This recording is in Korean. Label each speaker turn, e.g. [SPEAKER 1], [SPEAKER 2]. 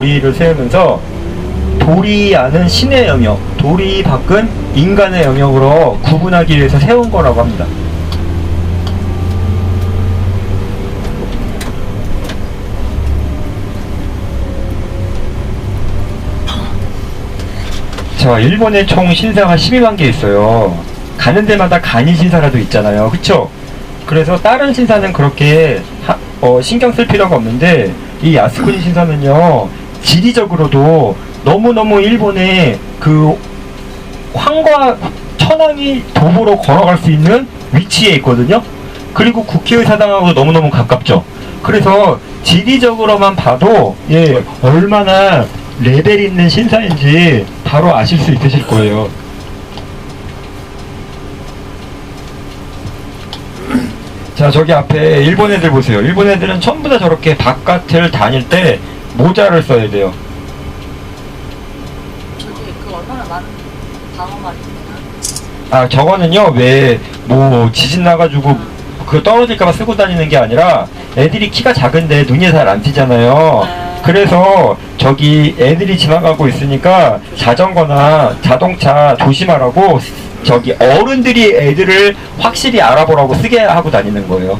[SPEAKER 1] 도리를 세우면서 도리 안은 신의 영역, 도리 밖은 인간의 영역으로 구분하기 위해서 세운 거라고 합니다. 자, 일본에 총 신사가 12만 개 있어요. 가는 데마다 간이 신사라도 있잖아요. 그쵸? 그래서 다른 신사는 그렇게 하- 어, 신경 쓸 필요가 없는데 이 야스쿠니 신사는요 지리적으로도 너무너무 일본의 그 황과 천황이 도보로 걸어갈 수 있는 위치에 있거든요. 그리고 국회의 사당하고 너무너무 가깝죠. 그래서 지리적으로만 봐도 예 얼마나 레벨 있는 신사인지 바로 아실 수 있으실 거예요. 자 저기 앞에 일본 애들 보세요. 일본 애들은 전부 다 저렇게 바깥을 다닐 때 모자를 써야 돼요.
[SPEAKER 2] 저기 그 얼마나 많은 방어 말입니다.
[SPEAKER 1] 아 저거는요 왜 뭐 지진 나가지고 그 떨어질까봐 쓰고 다니는 게 아니라 애들이 키가 작은데 눈이 잘 안 띄잖아요.
[SPEAKER 2] 네.
[SPEAKER 1] 그래서 저기 애들이 지나가고 있으니까 자전거나 자동차 조심하라고 저기 어른들이 애들을 확실히 알아보라고 쓰게 하고 다니는 거예요.